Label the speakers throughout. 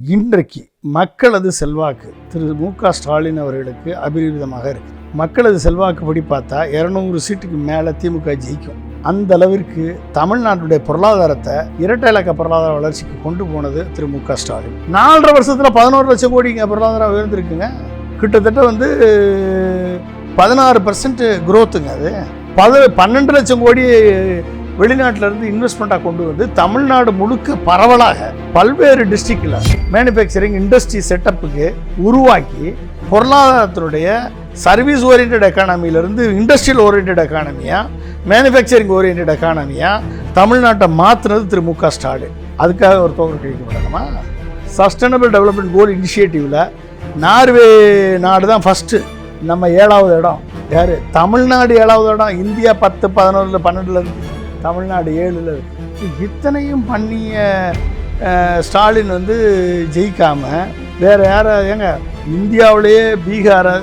Speaker 1: இன்றைக்கு மக்களது செல்வாக்கு திரு மு க ஸ்டாலின் அவர்களுக்கு அபரிவிதமாக இருக்கு. மக்களது செல்வாக்குப்படி பார்த்தா இரநூறு சீட்டுக்கு மேலே திமுக ஜெயிக்கும். அந்த அளவிற்கு தமிழ்நாட்டுடைய பொருளாதாரத்தை இரட்டை இலக்க பொருளாதார வளர்ச்சிக்கு கொண்டு போனது திரு மு க ஸ்டாலின். நாலரை வருஷத்தில் பதினோரு லட்சம் கோடிங்க பொருளாதாரம் உயர்ந்திருக்குங்க. கிட்டத்தட்ட வந்து பதினாறு பர்சன்ட் குரோத்துங்க அது. பது பன்னெண்டு லட்சம் கோடி வெளிநாட்டிலேருந்து இன்வெஸ்ட்மெண்ட்டாக கொண்டு வந்து தமிழ்நாடு முழுக்க பரவலாக பல்வேறு டிஸ்ட்ரிக்டில் மேனுஃபேக்சரிங் இண்டஸ்ட்ரி செட்டப்புக்கு உருவாக்கி பொருளாதாரத்தினுடைய சர்வீஸ் ஓரியன்ட் எக்கானமியிலிருந்து இண்டஸ்ட்ரியல் ஓரியன்ட் எக்கானமியாக மேனுஃபேக்சரிங் ஓரியன்ட் எக்கானமியாக தமிழ்நாட்டை மாற்றினது திரு மு க ஸ்டாலின். அதுக்காக ஒரு தொகை கிடைக்கப்படணுமா சஸ்டைனபிள் டெவலப்மெண்ட் கோல் இனிஷியேட்டிவில் நார்வே நாடு தான் ஃபஸ்ட்டு நம்ம ஏழாவது இடம். யார்? தமிழ்நாடு ஏழாவது இடம். இந்தியா பத்து பதினொன்றில் பன்னெண்டில் தமிழ்நாடு ஏழில் இத்தனையும் பண்ணிய ஸ்டாலின் வந்து ஜெயிக்காமல் வேறு யார ஏங்க இந்தியாவிலேயே பீகாரை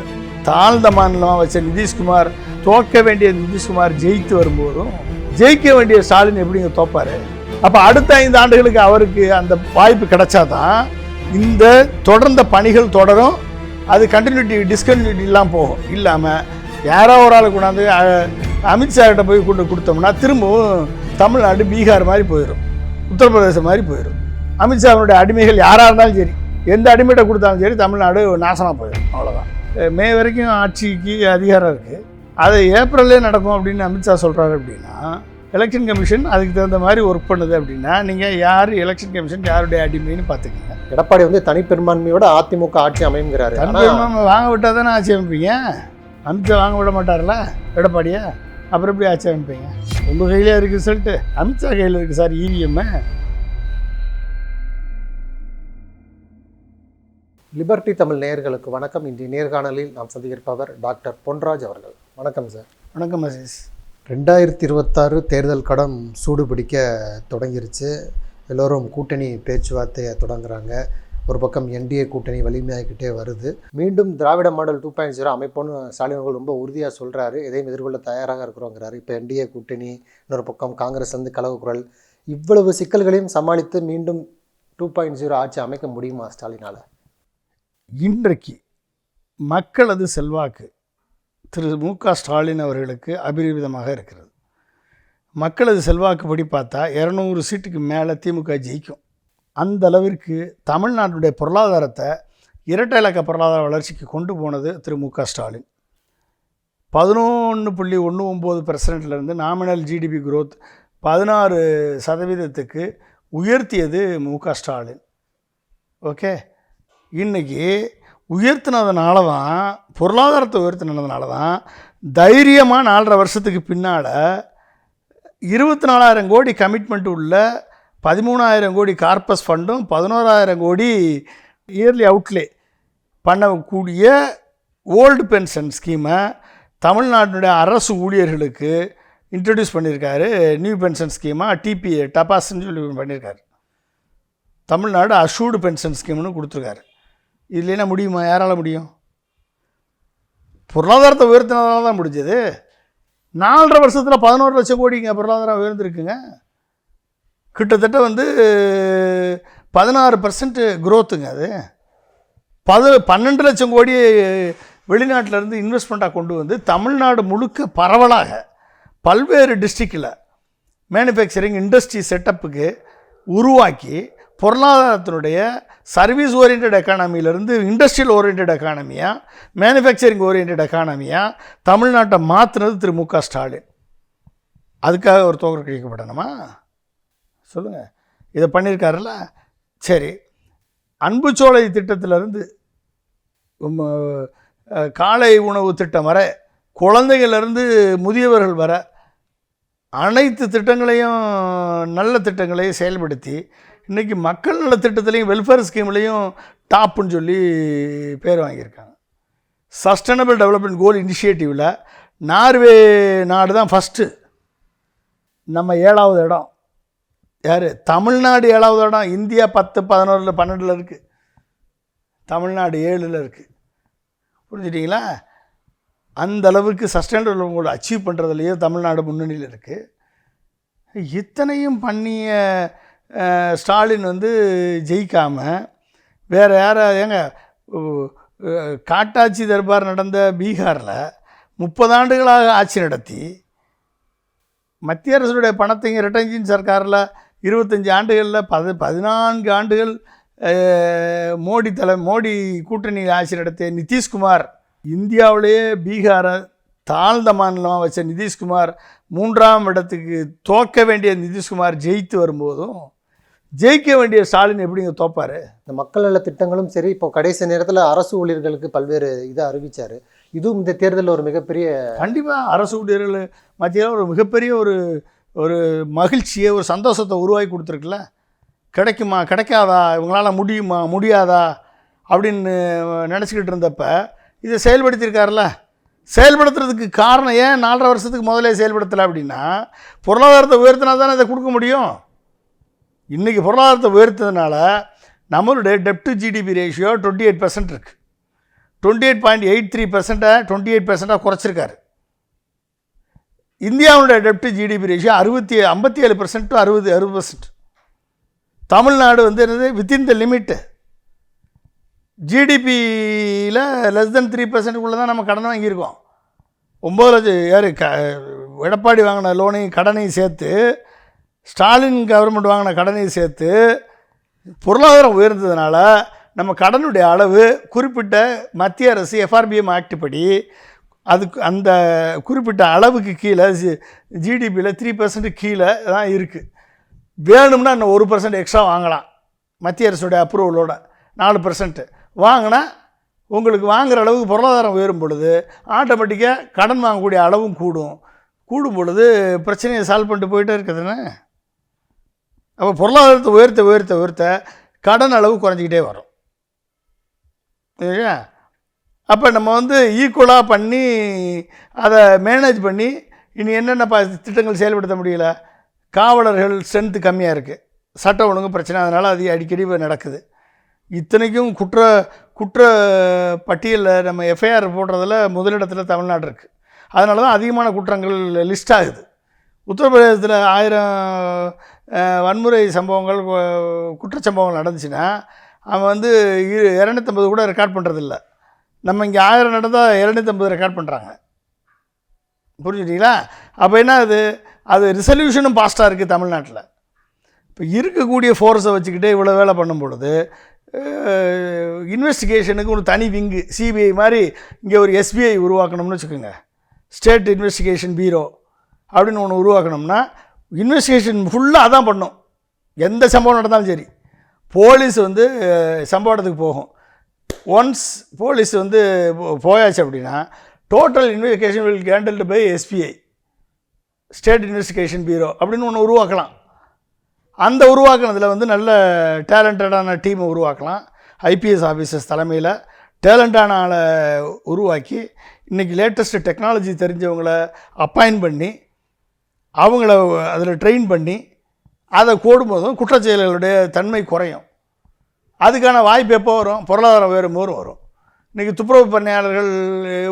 Speaker 1: தாழ்ந்த மாநிலமாக வச்ச நிதிஷ்குமார் தோற்க வேண்டிய நிதிஷ்குமார் ஜெயித்து வரும்போதும் ஜெயிக்க வேண்டிய ஸ்டாலின் எப்படிங்க தோப்பார்? அப்போ அடுத்த ஐந்து ஆண்டுகளுக்கு அவருக்கு அந்த வாய்ப்பு கிடைச்சாதான் இந்த தொடர்ந்த பணிகள் தொடரும் அது கண்டினியூட்டி டிஸ்கண்டினியூட்டி இல்லாமல் போகும். இல்லாமல் யாரோ ஒரு ஆளை கொண்டாந்து அஹ், அமித்ஷா கிட்ட போய் கொண்டு கொடுத்தோம்னா திரும்பவும் தமிழ்நாடு பீகார் மாதிரி போயிடும் உத்தரப்பிரதேசம் மாதிரி போயிடும் அமித்ஷாவினுடைய அடிமைகள் யாராக இருந்தாலும் சரி எந்த அடிமைகிட்ட கொடுத்தாலும் சரி தமிழ்நாடு நாசமாக போயிடும் அவ்வளோதான் மே வரைக்கும் ஆட்சிக்கு அதிகாரம் இருக்குது அது ஏப்ரல்லே நடக்கும் அப்படின்னு அமித்ஷா சொல்கிறாரு அப்படின்னா எலெக்ஷன் கமிஷன் அதுக்கு தகுந்த மாதிரி ஒர்க் பண்ணுது அப்படின்னா நீங்கள் யார் எலெக்ஷன் கமிஷன் யாருடைய அடிமைன்னு பார்த்துக்கங்க.
Speaker 2: எடப்பாடி வந்து தனிப்பெரும்பான்மையோட அதிமுக ஆட்சி அமைங்கிறாரு
Speaker 1: தனிப்பெரும்பான்மை வாங்க விட்டால் தானே ஆட்சி அமைப்பீங்க? அமித்ஷா வாங்க விட மாட்டார்ல எடப்பாடியா? அப்புறம் எப்படி ஆட்சி அமைப்பீங்க உங்கள் கையிலே இருக்குது ரிசல்ட்டு அமித்ஷா கையில் இருக்குது சார் இவிஎம்மு
Speaker 2: லிபர்டி தமிழ் நேயர்களுக்கு வணக்கம். இன்றைய நேர்காணலில் நாம் சந்தித்திருப்பவர் டாக்டர் பொன்ராஜ் அவர்கள். வணக்கம் சார்.
Speaker 1: வணக்கம் அசீஸ்.
Speaker 2: ரெண்டாயிரத்தி இருபத்தாறு தேர்தல் கடம் சூடு பிடிக்க தொடங்கிருச்சு. எல்லோரும் கூட்டணி பேச்சுவார்த்தையை தொடங்குறாங்க. ஒரு பக்கம் என்டிஏ கூட்டணி வலிமையாகிக்கிட்டே வருது. மீண்டும் Dravida model two point zero அமைப்போன்னு Stalin அவர்கள் ரொம்ப உறுதியாக சொல்கிறாரு எதையும் எதிர்கொள்ள தயாராக இருக்கிறோங்கிறாரு. இப்போ என்டிஏ கூட்டணி இன்னொரு பக்கம் காங்கிரஸ் வந்து கலவு குரல். இவ்வளவு சிக்கல்களையும் சமாளித்து மீண்டும் டூ பாயிண்ட் ஜீரோ ஆட்சி அமைக்க முடியுமா ஸ்டாலினால்?
Speaker 1: இன்றைக்கு மக்களது செல்வாக்கு திரு மு க ஸ்டாலின் அவர்களுக்கு அபரிவிதமாக இருக்கிறது. மக்களது செல்வாக்குப்படி பார்த்தா இரநூறு சீட்டுக்கு மேலே திமுக ஜெயிக்கும். அந்த அளவிற்கு தமிழ்நாட்டுடைய பொருளாதாரத்தை இரட்டை இலக்க பொருளாதார வளர்ச்சிக்கு கொண்டு போனது திரு மு க ஸ்டாலின். பதினொன்று புள்ளி ஒன்று ஒம்பது பெர்சன்ட்லேருந்து நாமினல் ஜிடிபி குரோத் பதினாறு சதவீதத்துக்கு உயர்த்தியது மு க ஸ்டாலின். ஓகே? இன்னைக்கு உயர்த்தினதுனால தான் பொருளாதாரத்தை உயர்த்தினதுனால தான் தைரியமாக நாலரை வருஷத்துக்கு பின்னால் இருபத்தி நாலாயிரம் கோடி கமிட்மெண்ட் உள்ள பதிமூணாயிரம் கோடி கார்பஸ் ஃபண்டும் பதினோராயிரம் கோடி இயர்லி அவுட்லே பண்ணக்கூடிய ஓல்டு பென்ஷன் ஸ்கீமை தமிழ்நாட்டினுடைய அரசு ஊழியர்களுக்கு இன்ட்ரடியூஸ் பண்ணியிருக்காரு. நியூ பென்ஷன் ஸ்கீமாக டிபிஏ டபாஸ்ன்னு சொல்லி பண்ணியிருக்காரு. தமிழ்நாடு அஷூர்டு பென்ஷன் ஸ்கீம்னு கொடுத்துருக்காரு. இல்லைன்னா முடியுமா? யாரால் முடியும்? பொருளாதாரத்தை உயர்த்தினதால தான் முடிஞ்சது. நாலரை வருஷத்தில் பதினோரு லட்சம் கோடிங்க பொருளாதாரம் உயர்ந்திருக்குங்க. கிட்டத்தட்ட வந்து பதினாறு பர்சன்ட் குரோத்துங்க அது. பது பன்னெண்டு லட்சம் கோடி வெளிநாட்டிலேருந்து இன்வெஸ்ட்மெண்ட்டாக கொண்டு வந்து தமிழ்நாடு முழுக்க பரவலாக பல்வேறு டிஸ்ட்ரிக்டில் மேனுஃபேக்சரிங் இண்டஸ்ட்ரி செட்டப்புக்கு உருவாக்கி பொருளாதாரத்தினுடைய சர்வீஸ் ஓரியன்ட் எக்கானமியிலிருந்து இண்டஸ்ட்ரியல் ஓரியன்ட் எக்கானமியாக மேனுஃபேக்சரிங் ஓரியன்ட் எக்கானமியாக தமிழ்நாட்டை மாற்றினது திரு மு க ஸ்டாலின். அதுக்காக ஒரு தோகர் கழிக்கப்படணுமா சொல்லுங்கள் இதை பண்ணியிருக்காருல்ல சரி. அன்புச்சோலை திட்டத்திலேருந்து காலை உணவு திட்டம் வர குழந்தைகள்லேருந்து முதியவர்கள் வர அனைத்து திட்டங்களையும் நல்ல திட்டங்களையும் செயல்படுத்தி இன்றைக்கி மக்கள் நல திட்டத்துலேயும் வெல்ஃபேர் ஸ்கீம்லேயும் டாப்புன்னு சொல்லி பேர் வாங்கியிருக்காங்க. சஸ்டைனபிள் டெவலப்மெண்ட் கோல் இனிஷியேட்டிவில் நார்வே நாடு தான் ஃபஸ்ட்டு நம்ம ஏழாவது இடம். யார்? தமிழ்நாடு ஏழாவது இடம் இந்தியா பத்து பதினோரில் பன்னெண்டில் இருக்குது தமிழ்நாடு ஏழில் இருக்குது புரிஞ்சுட்டிங்களா? அந்த அளவுக்கு சஸ்டைனபிள் உங்களை அச்சீவ் பண்ணுறதுலையே தமிழ்நாடு முன்னணியில் இருக்குது இத்தனையும் பண்ணிய ஸ்டாலின் வந்து ஜெயிக்காமல் வேறு யாரை ஏங்க காட்டாட்சி தர்பார் நடந்த பீகாரில் முப்பது ஆண்டுகளாக ஆட்சி நடத்தி மத்திய அரசுடைய பணத்தை இங்கே ரெட்டஞ்சின் சர்க்காரில் இருபத்தஞ்சி ஆண்டுகளில் பத பதினான்கு ஆண்டுகள் மோடி தலை மோடி கூட்டணி ஆட்சி நடத்திய நிதிஷ்குமார் இந்தியாவிலேயே பீகாரை தாழ்ந்த மாநிலமாக வச்ச நிதிஷ்குமார் மூன்றாம் இடத்துக்கு தோக்க வேண்டிய நிதிஷ்குமார் ஜெயித்து வரும்போதும் ஜெயிக்க வேண்டிய ஸ்டாலின் எப்படிங்க தோப்பார்?
Speaker 2: இந்த மக்கள் நல திட்டங்களும் சரி இப்போ கடைசி நேரத்தில் அரசு ஊழியர்களுக்கு பல்வேறு இதை அறிவிச்சாரு. இதுவும் இந்த தேர்தலில் ஒரு மிகப்பெரிய
Speaker 1: கண்டிப்பாக அரசு ஊழியர்கள் மத்தியில் ஒரு மிகப்பெரிய ஒரு ஒரு மகிழ்ச்சியை ஒரு சந்தோஷத்தை உருவாக்கி கொடுத்துருக்குல்ல? கிடைக்குமா? கிடைக்காதா? இவங்களால் முடியுமா? முடியாதா? அப்படின்னு நினச்சிக்கிட்டு இருந்தப்ப இதை செயல்படுத்தியிருக்காருல்ல? செயல்படுத்துறதுக்கு காரணம் ஏன் நாலரை வருஷத்துக்கு முதல்ல செயல்படுத்தலை அப்படின்னா பொருளாதாரத்தை உயர்த்தினா தானே இதை கொடுக்க முடியும்? இன்றைக்கி பொருளாதாரத்தை உயர்த்ததுனால நம்மளுடைய டெப்ட் GDP ratio twenty eight percent இருக்குது twenty eight point eight three பர்சண்ட்டை twenty eight பர்சண்ட்டாக குறைச்சிருக்காரு. இந்தியாவுடைய டெப்ட் ஜிடிபி ரேஷியோ அறுபத்தி ஐம்பத்தி ஏழு பர்சன்ட் டு அறுபது அறுபது பர்சன்ட் தமிழ்நாடு வந்து என்னது? வித்தின் த லிமிட்டு ஜிடிபியில் லெஸ் தென் த்ரீ பர்சன்ட்டுக்குள்ளே தான் நம்ம கடன் வாங்கியிருக்கோம். ஒம்பது லட்சம் யார் க எடப்பாடி வாங்கின லோனையும் கடனையும் சேர்த்து ஸ்டாலின் கவர்மெண்ட் வாங்கின கடனையும் சேர்த்து பொருளாதாரம் உயர்ந்ததுனால நம்ம கடனுடைய அளவு குறிப்பிட்ட மத்திய அரசு எஃப்ஆர்பிஎம் ஆக்ட் படி அதுக்கு அந்த குறிப்பிட்ட அளவுக்கு கீழே ஜிடிபியில் த்ரீ பர்சன்ட் கீழே தான் இருக்குது வேணும்னா இன்னும் ஒரு பர்சன்ட் எக்ஸ்ட்ரா வாங்கலாம். மத்திய அரசுடைய அப்ரூவலோட நாலு பர்சன்ட்டு வாங்கினா உங்களுக்கு வாங்குகிற அளவுக்கு பொருளாதாரம் உயரும் பொழுது ஆட்டோமேட்டிக்காக கடன் வாங்கக்கூடிய அளவும் கூடும். கூடும் பொழுது பிரச்சனையை சால்வ் பண்ணிட்டு போயிட்டே இருக்குதுன்னு அப்போ பொருளாதாரத்தை உயர்த்த உயர்த்த உயர்த்த கடன் அளவு குறைஞ்சிக்கிட்டே வரும். இல்லையா அப்போ நம்ம வந்து ஈக்குவலாக பண்ணி அதை மேனேஜ் பண்ணி இனி என்னென்ன ப திட்டங்கள் செயல்படுத்த முடியல? காவலர்கள் ஸ்ட்ரென்த்து கம்மியாக இருக்குது சட்டம் ஒழுங்கு பிரச்சனை அதனால் அது அடிக்கடி நடக்குது. இத்தனைக்கும் குற்ற குற்ற பட்டியலில் நம்ம எஃப்ஐஆர் போடுறதில் முதலிடத்தில் தமிழ்நாடு இருக்குது அதனால தான் அதிகமான குற்றங்கள் லிஸ்ட் ஆகுது. உத்தரப்பிரதேசத்தில் ஆயிரம் வன்முறை சம்பவங்கள் குற்றச்சம்பவங்கள் நடந்துச்சுன்னா அவன் வந்து இரு- இரநூத்தம்பது கூட ரெக்கார்ட் பண்ணுறதில்ல நம்ம இங்கே ஆயிரம் நடந்தால் இரநூத்தம்பது ரெக்கார்ட் பண்ணுறாங்க புரிஞ்சுட்டிங்களா? அப்போ என்ன அது? அது ரிசல்யூஷனும் பாஸ்ட்டாக இருக்குது தமிழ்நாட்டில். இப்போ இருக்கக்கூடிய ஃபோர்ஸை வச்சுக்கிட்டே இவ்வளோ வேலை பண்ணும் பொழுது இன்வெஸ்டிகேஷனுக்கு ஒரு தனி விங்கு சிபிஐ மாதிரி இங்கே ஒரு எஸ்பிஐ உருவாக்கணும்னு வச்சுக்கோங்க. ஸ்டேட் இன்வெஸ்டிகேஷன் பீரோ அப்படின்னு ஒன்று உருவாக்கணும்னா இன்வெஸ்டிகேஷன் ஃபுல்லாக அதான் பண்ணும். எந்த சம்பவம் நடந்தாலும் சரி. போலீஸ் வந்து அஹ், சம்பவ இடத்துக்கு போகும். ஒன்ஸ் போலீஸ் வந்து போ- போயாச்சு அப்படின்னா total investigation will handled by SBI state investigation bureau அப்படின்னு ஒன்று உருவாக்கலாம். அந்த உருவாக்குனதில் வந்து நல்ல டேலண்டடான டீமை உருவாக்கலாம். ஐபிஎஸ் ஆஃபீஸர்ஸ் தலைமையில் டேலண்டான ஆளை உருவாக்கி இன்றைக்கி லேட்டஸ்ட் டெக்னாலஜி தெரிஞ்சவங்கள அப்பாயின் பண்ணி அவங்கள அதில் ட்ரெயின் பண்ணி அதை கூடும்போதும் குற்றச்செயல்களுடைய தன்மை குறையும். அதுக்கான வாய்ப்பு எப்போ வரும்? பொருளாதாரம் உயரும் போது வரும். இன்றைக்கி துப்புரவு பணியாளர்கள்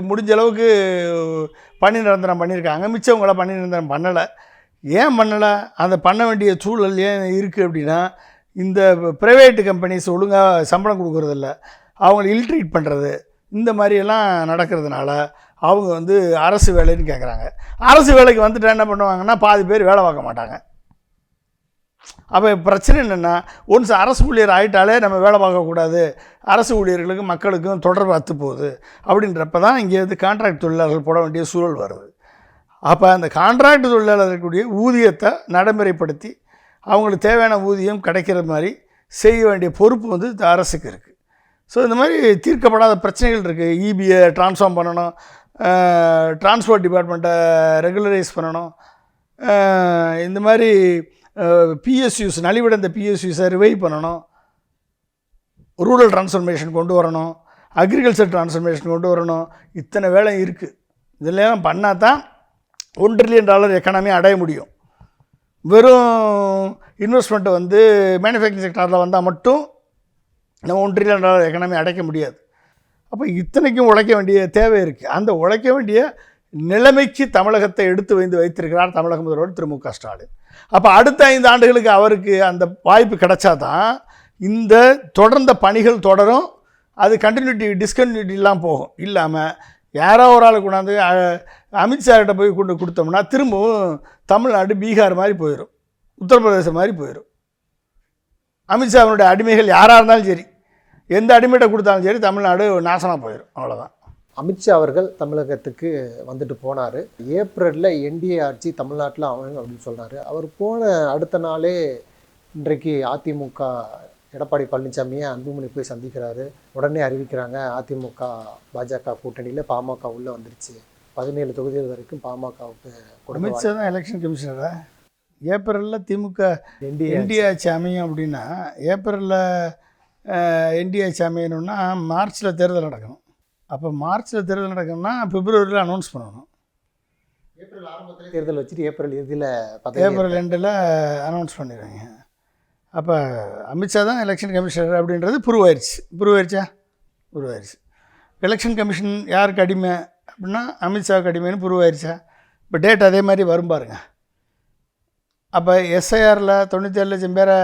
Speaker 1: முடிஞ்ச அளவுக்கு பணி நிரந்தரம் பண்ணியிருக்காங்க. மிச்சவங்கள பணி நிரந்தரம் பண்ணலை. ஏன் பண்ணலை? அந்த பண்ண வேண்டிய சூழல் ஏன் இருக்குது அப்படின்னா இந்த ப்ரைவேட்டு கம்பெனிஸ் ஒழுங்காக சம்பளம் கொடுக்குறதில்ல. அவங்கள இல்ட்ரீட் பண்ணுறது இந்த மாதிரியெல்லாம் நடக்கிறதுனால அவங்க வந்து அரசு வேலைன்னு கேட்குறாங்க அரசு வேலைக்கு வந்துட்டு என்ன பண்ணுவாங்கன்னா பாதி பேர் வேலை பார்க்க மாட்டாங்க. அப்போ பிரச்சனை என்னென்னா ஒன்ஸ் அரசு ஊழியர் ஆகிட்டாலே நம்ம வேலை பார்க்கக்கூடாது. அரசு ஊழியர்களுக்கும் மக்களுக்கும் தொடர்பு அத்து போகுது அப்படின்றப்ப தான் இங்கே வந்து கான்ட்ராக்ட் தொழிலாளர்கள் போட வேண்டிய சூழல் வருது. அப்போ அந்த கான்ட்ராக்ட் தொழிலாளர்களுடைய ஊதியத்தை நடைமுறைப்படுத்தி அவங்களுக்கு தேவையான ஊதியம் கிடைக்கிற மாதிரி செய்ய வேண்டிய பொறுப்பு வந்து இந்த அரசுக்கு இருக்குது ஸோ இந்த மாதிரி தீர்க்கப்படாத பிரச்சனைகள் இருக்குது இபிஐ ட்ரான்ஸ்ஃபார்ம் பண்ணணும். ட்ரான்ஸ்போர்ட் டிபார்ட்மெண்ட்டை ரெகுலரைஸ் பண்ணணும். இந்த மாதிரி பிஎஸ்யூஸ் நலிவிடந்த பிஎஸ்யூஸை ரிவைவ் பண்ணணும். ரூரல் டிரான்ஸ்ஃபர்மேஷன் கொண்டு வரணும். அக்ரிகல்ச்சர் டிரான்ஸ்ஃபர்மேஷன் கொண்டு வரணும். இத்தனை வேலை இருக்குது இதெல்லாம் பண்ணால் தான் ஒன் ட்ரில்லியன் டாலர் எக்கானமி அடைய முடியும். வெறும் இன்வெஸ்ட்மெண்ட்டை வந்து மேனுஃபேக்சரிங் செக்டாரில் வந்தால் மட்டும் நம்ம ஒன் ட்ரில்லியன் டாலர் எக்கனாமி அடைக்க முடியாது. அப்போ இத்தனைக்கும் உழைக்க வேண்டிய தேவை இருக்குது அந்த உழைக்க வேண்டிய நிலைமைக்கு தமிழகத்தை எடுத்து வைந்து வைத்திருக்கிறார் தமிழக முதல்வர் திரு மு க ஸ்டாலின். அப்போ அடுத்த ஐந்து ஆண்டுகளுக்கு அவருக்கு அந்த வாய்ப்பு கிடைச்சாதான் இந்த தொடர்ந்த பணிகள் தொடரும் அது கண்டினியூட்டி டிஸ்கண்டினியூட்டிலாம் போகும். இல்லாமல் யாரோ ஒரு ஆளை கொண்டாந்து அஹ், அமித்ஷாகிட்ட போய் கொண்டு கொடுத்தோம்னா திரும்பவும் தமிழ்நாடு பீகார் மாதிரி போயிடும் உத்தரப்பிரதேசம் மாதிரி போயிடும் அமித்ஷாவினுடைய அடிமைகள் யாராக இருந்தாலும் சரி எந்த அடிமையிட்ட கொடுத்தாலும் சரி தமிழ்நாடு நாசமாக போயிடும் அவ்வளோதான்
Speaker 2: அமித்ஷா அவர்கள் தமிழகத்துக்கு வந்துட்டு போனார். ஏப்ரலில் என்டிஏ ஆட்சி தமிழ்நாட்டில் அமையும் அப்படின்னு சொன்னார் அவர் போன அடுத்த நாளே இன்றைக்கு அதிமுக எடப்பாடி பழனிசாமியை அன்புமணி போய் சந்திக்கிறாரு. உடனே அறிவிக்கிறாங்க அதிமுக பாஜக கூட்டணியில் பாமக உள்ளே வந்துருச்சு. பதினேழு தொகுதிகள் வரைக்கும் பாமகவுக்கு
Speaker 1: அமித்ஷா தான் எலெக்ஷன் கமிஷனரா ஏப்ரலில் திமுக
Speaker 2: என்டிஏ
Speaker 1: என்டிஏ ஆட்சி அமையும் அப்படின்னா ஏப்ரலில் என்டிஏ ஆட்சி அமையணும்னா மார்ச்சில் தேர்தல் நடக்கணும். அப்போ மார்ச்சில் தேர்தல் நடக்கணும்னா பிப்ரவரியில் அனௌன்ஸ் பண்ணணும்.
Speaker 2: ஏப்ரல் ஆரம்பத்தில் தேர்தல் வச்சுட்டு ஏப்ரல் இறுதியில்
Speaker 1: ஏப்ரல் ரெண்டில் அனௌன்ஸ் பண்ணிடுவாங்க அப்போ அமித்ஷா தான் எலெக்ஷன் கமிஷனர் அப்படின்றது ப்ரூவ் ஆயிடுச்சு ப்ரூவ் ஆயிடுச்சா ப்ரூவ் ஆயிடுச்சு எலெக்ஷன் கமிஷன் யாருக்கு அடிமை? அப்படின்னா அமித்ஷாவுக்கு அடிமைன்னு ப்ரூவ் ஆயிடுச்சா இப்போ டேட் அதே மாதிரி வரும் பாருங்க. அப்போ எஸ்ஐஆரில் தொண்ணூற்றேழு லட்சம் பேரை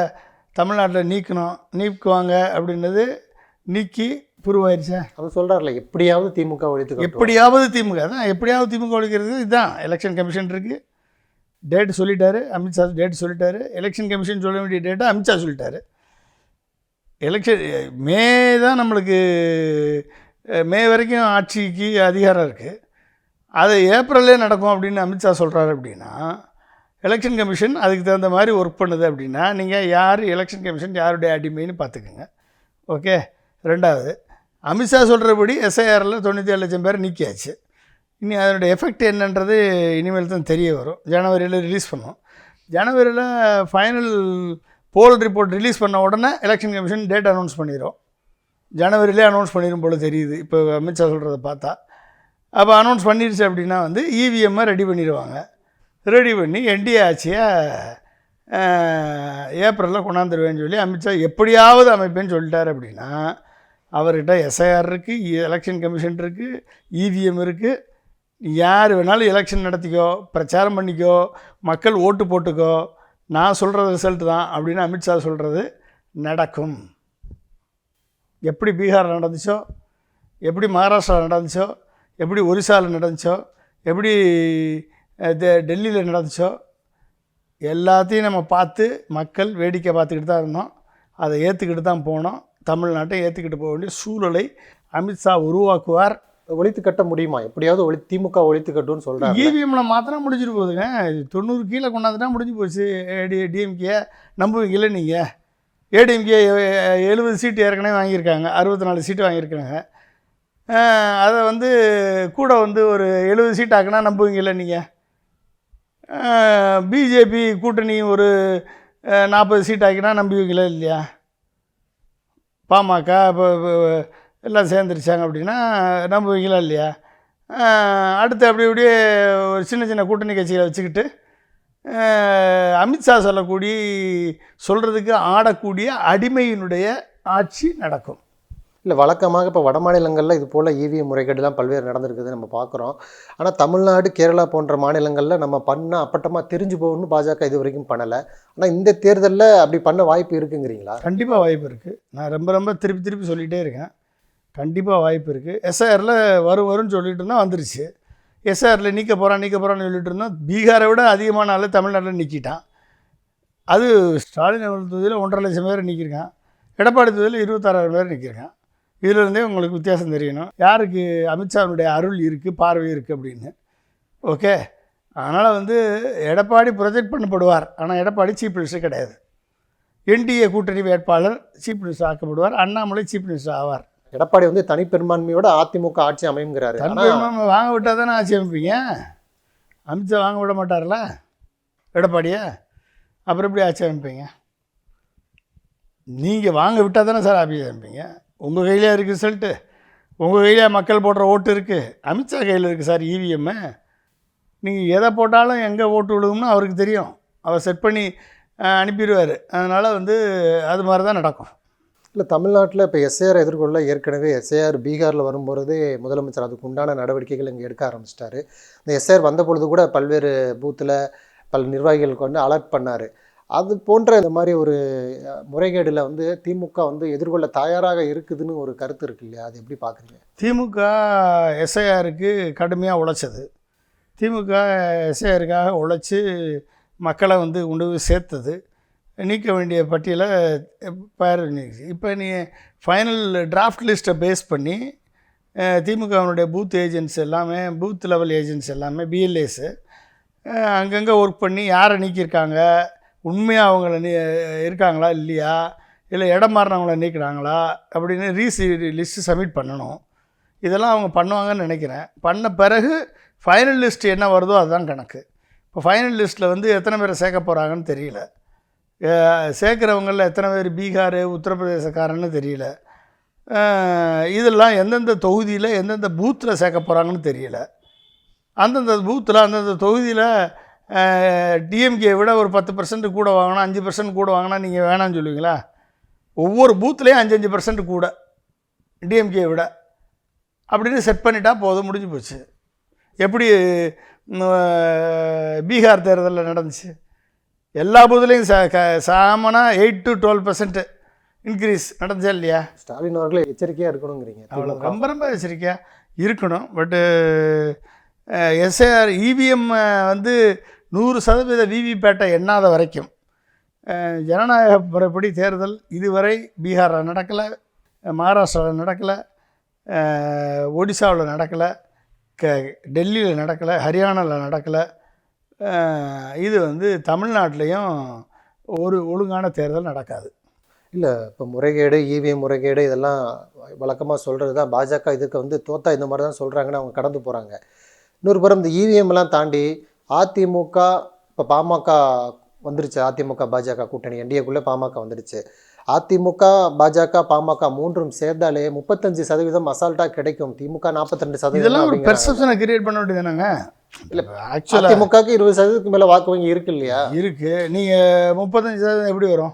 Speaker 1: தமிழ்நாட்டில் நீக்கணும். நீக்குவாங்க அப்படின்றது நீக்கி ப்ரூவ் ஆயிடுச்சா
Speaker 2: அவர் சொல்கிறார்ல எப்படியாவது திமுக ஒழித்து.
Speaker 1: எப்படியாவது திமுக தான் எப்படியாவது திமுக ஒழிக்கிறது இதுதான் எலெக்ஷன் கமிஷன் இருக்குது டேட் சொல்லிட்டாரு அமித்ஷா டேட் சொல்லிட்டாரு எலெக்ஷன் கமிஷன் சொல்ல வேண்டிய டேட்டை அமித்ஷா சொல்லிட்டாரு. எலெக்ஷன் மே தான் நம்மளுக்கு மே வரைக்கும் ஆட்சிக்கு அதிகாரம் இருக்குது அது ஏப்ரல்லே நடக்கும் அப்படின்னு அமித்ஷா சொல்கிறாரு அப்படின்னா எலெக்ஷன் கமிஷன் அதுக்கு தகுந்த மாதிரி ஒர்க் பண்ணுது அப்படின்னா நீங்கள் யார் எலெக்ஷன் கமிஷன் யாருடைய அடிமைன்னு பார்த்துக்குங்க. ஓகே ரெண்டாவது அமித்ஷா சொல்கிறபடி எஸ்ஐஆரில் தொண்ணூற்றி ஏழு லட்சம் பேர் நீக்கியாச்சு. இனி அதனுடைய எஃபெக்ட் என்னன்றது இனிமேல் தான் தெரிய வரும். ஜனவரியில் ரிலீஸ் பண்ணும் ஜனவரியில் ஃபைனல் போல் ரிப்போர்ட் ரிலீஸ் பண்ண உடனே எலெக்ஷன் கமிஷன் டேட் அனௌன்ஸ் பண்ணிடும் ஜனவரியிலே அனௌன்ஸ் பண்ணிடும் போல் தெரியுது. இப்போ அமித்ஷா சொல்கிறத பார்த்தா. அப்போ அனௌன்ஸ் பண்ணிடுச்சு அப்படின்னா வந்து இவிஎம்மை ரெடி பண்ணிடுவாங்க ரெடி பண்ணி என்டிஏ ஆட்சியை ஏப்ரலில் கொண்டாந்துருவேன்னு சொல்லி அமித்ஷா எப்படியாவது அமைப்பேன்னு சொல்லிட்டார் அப்படின்னா அவர்கிட்ட எஸ்ஐஆர் இருக்குது எலெக்ஷன் e கமிஷன் இருக்குது இவிஎம் இருக்குது யார் வேணாலும் எலெக்ஷன் நடத்திக்கோ பிரச்சாரம் பண்ணிக்கோ மக்கள் ஓட்டு போட்டுக்கோ நான் சொல்கிறது ரிசல்ட் தான் அப்படின்னு அமித்ஷா சொல்கிறது நடக்கும். எப்படி பீகார் நடந்துச்சோ எப்படி மகாராஷ்டிரா நடந்துச்சோ எப்படி ஒரிசாவில் நடந்துச்சோ எப்படி டெல்லியில் நடந்துச்சோ எல்லாத்தையும் நம்ம பார்த்து மக்கள் வேடிக்கை பார்த்துக்கிட்டு தான் இருந்தோம். அதை ஏற்றுக்கிட்டு தான் போனோம். தமிழ்நாட்டை ஏற்றுக்கிட்டு போக வேண்டிய சூழலை அமித்ஷா உருவாக்குவார்.
Speaker 2: ஒழித்து கட்ட முடியுமா? எப்படியாவது ஒளி திமுக ஒழித்து கட்டுன்னு சொல்கிறாங்க
Speaker 1: இவிஎம்ல மாத்திரம் முடிஞ்சிட்டு போகுதுங்க. இது தொண்ணூறு கீழே கொண்டாந்துட்டா முடிஞ்சு போச்சு. ஏடி டிஎம்கே நம்புவீங்கல்ல நீங்கள் ஏடிஎம்கே எழுபது சீட்டு ஏற்கனவே வாங்கியிருக்காங்க. அறுபத்தி நாலு சீட்டு வாங்கியிருக்காங்க அதை வந்து கூட வந்து ஒரு எழுபது சீட் ஆக்குனா நம்புவீங்கல்ல நீங்கள் பிஜேபி கூட்டணி ஒரு நாற்பது சீட் ஆக்கினா நம்புவீங்களா இல்லையா? பாமக இப்போ எல்லாம் சேர்ந்துருச்சாங்க அப்படின்னா நம்புவீங்களா இல்லையா? அடுத்து அப்படி அப்படியே ஒரு சின்ன சின்ன கூட்டணி கட்சிகளை வச்சுக்கிட்டு அமித்ஷா சொல்லக்கூடிய சொல்கிறதுக்கு ஆடக்கூடிய அடிமையினுடைய ஆட்சி நடக்கும்.
Speaker 2: இல்லை வழக்கமாக இப்போ வட மாநிலங்களில் இது போல் இவிஎம் முறைகேடுலாம் பல்வேறு நடந்திருக்குது நம்ம பார்க்குறோம் ஆனால் தமிழ்நாடு கேரளா போன்ற மாநிலங்களில் நம்ம பண்ண அப்பட்டமாக தெரிஞ்சு போகணும்னு பாஜக இது வரைக்கும் பண்ணலை. ஆனால் இந்த தேர்தலில் அப்படி பண்ண வாய்ப்பு இருக்குங்கிறீங்களா?
Speaker 1: கண்டிப்பாக வாய்ப்பு இருக்குது நான் ரொம்ப ரொம்ப திருப்பி திருப்பி சொல்லிகிட்டே இருக்கேன். கண்டிப்பாக வாய்ப்பு இருக்குது எஸ்ஆரில் வரும் வரும்னு சொல்லிட்டு இருந்தால் வந்துருச்சு. எஸ்ஆரில் நீக்க போகிறான் நீக்க போகிறான்னு சொல்லிட்டு இருந்தோம் பீகாரை விட அதிகமான ஆள் தமிழ்நாட்டில் நிற்கிட்டான் அது ஸ்டாலின் தொகுதியில் ஒன்றரை லட்சம் பேர் நிற்கிருக்கான் எடப்பாடி தொகுதியில் இருபத்தாறாயிரம் பேர் நிற்கிருக்கான் இதிலிருந்தே உங்களுக்கு வித்தியாசம் தெரியணும். யாருக்கு? அமித்ஷாவினுடைய அருள் இருக்குது பார்வை இருக்குது அப்படின்னு. ஓகே? அதனால் வந்து எடப்பாடி ப்ரொஜெக்ட் பண்ணப்படுவார். ஆனால் எடப்பாடி சீஃப் மினிஸ்டர் கிடையாது. என்டிஏ கூட்டணி வேட்பாளர் சீஃப் மினிஸ்டர் ஆக்கப்படுவார். அண்ணாமலை சீஃப் மினிஸ்டர் ஆவார்.
Speaker 2: எடப்பாடி வந்து தனிப்பெரும்பான்மையோட அதிமுக ஆட்சி அமையுங்கிறாரு.
Speaker 1: தன்பெருமாமை வாங்க விட்டால் தானே ஆட்சி அமைப்பீங்க? அமித்ஷா வாங்க விட மாட்டார்ல? எடப்பாடியை? அப்புறம் எப்படி ஆட்சி அமைப்பீங்க? நீங்கள் வாங்க விட்டால் தானே சார் ஆட்சி அமைப்பீங்க? உங்கள் கையிலே இருக்குது ரிசல்ட்டு உங்கள் கையிலே மக்கள் போடுற ஓட்டு இருக்குது அமித்ஷா கையில் இருக்குது சார் இவிஎம்மு நீங்கள் எதை போட்டாலும் எங்கே ஓட்டு விழுகும்னு அவருக்கு தெரியும். அவர் செட் பண்ணி அனுப்பிடுவார். அதனால் வந்து அது மாதிரி தான் நடக்கும்.
Speaker 2: இல்லை தமிழ்நாட்டில் இப்போ எஸ்ஏஆர் எதிர்கொள்ள ஏற்கனவே எஸ்ஏஆர் பீகாரில் வரும்போதே முதலமைச்சர் அதுக்கு உண்டான நடவடிக்கைகள் இங்கே எடுக்க ஆரம்பிச்சிட்டாரு. இந்த எஸ்ஏஆர் வந்த பொழுது கூட பல்வேறு பூத்தில் பல நிர்வாகிகளுக்கு வந்து அலர்ட் பண்ணார். அது போன்ற இந்த மாதிரி ஒரு முறைகேடில் வந்து திமுக வந்து எதிர்கொள்ள தயாராக இருக்குதுன்னு ஒரு கருத்து இருக்கு இல்லையா? அது எப்படி பார்க்குறீங்க
Speaker 1: திமுக எஸ்ஐஆருக்கு கடுமையாக உழைச்சது. திமுக எஸ்ஐஆருக்காக உழைச்சி மக்களை வந்து கொண்டு போய் சேர்த்தது. நீக்க வேண்டிய பட்டியலை பேர் இப்போ நீ ஃபைனல் டிராஃப்ட் லிஸ்ட்டை பேஸ் பண்ணி திமுகவினுடைய பூத் ஏஜென்ட்ஸ் எல்லாமே பூத் லெவல் ஏஜென்ட்ஸ் எல்லாமே பிஎல்ஏஸு அங்கங்கே ஒர்க் பண்ணி யாரை நீக்கியிருக்காங்க? உண்மையாக அவங்கள நீ இருக்காங்களா? இல்லையா? இல்லை இடம் மாறினவங்கள நீக்கிறாங்களா? அப்படின்னு ரீசி லிஸ்ட்டு சப்மிட் பண்ணணும். இதெல்லாம் அவங்க பண்ணுவாங்கன்னு நினைக்கிறேன். பண்ண பிறகு ஃபைனல் லிஸ்ட் என்ன வருதோ அதுதான் கணக்கு. இப்போ ஃபைனல் லிஸ்ட்டில் வந்து எத்தனை பேரை சேர்க்க போகிறாங்கன்னு தெரியல. சேர்க்குறவங்களில் எத்தனை பேர்? பீகார் உத்தரப்பிரதேசக்காரன்னு தெரியல. இதெல்லாம் எந்தெந்த தொகுதியில் எந்தெந்த பூத்தில் சேர்க்க போகிறாங்கன்னு தெரியல. அந்தந்த பூத்தில் அந்தந்த தொகுதியில் டிஎம்கே விட ஒரு பத்து பர்சன்ட் கூட வாங்கினா அஞ்சு பர்சன்ட் கூட வாங்கினா நீங்கள் வேணாம்னு சொல்லுவீங்களா? ஒவ்வொரு பூத்துலேயும் அஞ்சு அஞ்சு பர்சன்ட் கூட டிஎம்கே விட. அப்படின்னு செட் பண்ணிட்டா போதும் முடிஞ்சு போச்சு. எப்படி பீகார் தேர்தலில் நடந்துச்சு? எல்லா பூத்துலேயும் ச க சாமனாக eight to twelve percent increase நடந்துச்சா இல்லையா?
Speaker 2: ஸ்டாலின் அவர்களே எச்சரிக்கையா இருக்கணுங்கிறீங்க.
Speaker 1: அவ்வளோ. ரொம்ப ரொம்ப எச்சரிக்கையாக இருக்கணும். பட்டு எஸ்ஏஆர் இவிஎம் வந்து நூறு சதவீத விவிபேட்டை எண்ணாத வரைக்கும். ஜனநாயக முறைப்படி தேர்தல் இதுவரை பீகாரில் நடக்கலை மகாராஷ்டிராவில் நடக்கலை ஒடிசாவில் நடக்கலை க டெல்லியில் நடக்கலை ஹரியானாவில் நடக்கலை. இது வந்து தமிழ்நாட்டிலையும் ஒரு ஒழுங்கான தேர்தல் நடக்காது.
Speaker 2: இல்லை இப்போ முறைகேடு இவிஎம் முறைகேடு இதெல்லாம் வழக்கமாக சொல்கிறது தான் பாஜக இதுக்கு வந்து தோத்தா இந்த மாதிரி தான் சொல்கிறாங்கன்னு அவங்க கடந்து போகிறாங்க இன்னொரு புறம் இந்த இவிஎம்லாம் எல்லாம் தாண்டி அதிமுக இப்போ பாமக வந்துருச்சு. அதிமுக பாஜக கூட்டணி என்டிஏக்குள்ளே பாமக வந்துடுச்சு அதிமுக பாஜக பாமக மூன்றும் சேர்ந்தாலே முப்பத்தஞ்சு சதவீதம் அசால்ட்டாக கிடைக்கும். திமுக நாற்பத்தி ரெண்டு
Speaker 1: இதெல்லாம் ஒரு
Speaker 2: சதவீதம்
Speaker 1: பெர்செப்ஷனை கிரியேட் பண்ண வேண்டியதானங்க
Speaker 2: இல்ல,
Speaker 1: ஆக்சுவலாக
Speaker 2: அதிமுகக்கு இருபது சதவீதத்துக்கு மேலே வாக்கு வங்கி இருக்கு இல்லையா?
Speaker 1: இருக்குது நீங்கள் முப்பத்தஞ்சு சதவீதம் எப்படி வரும்?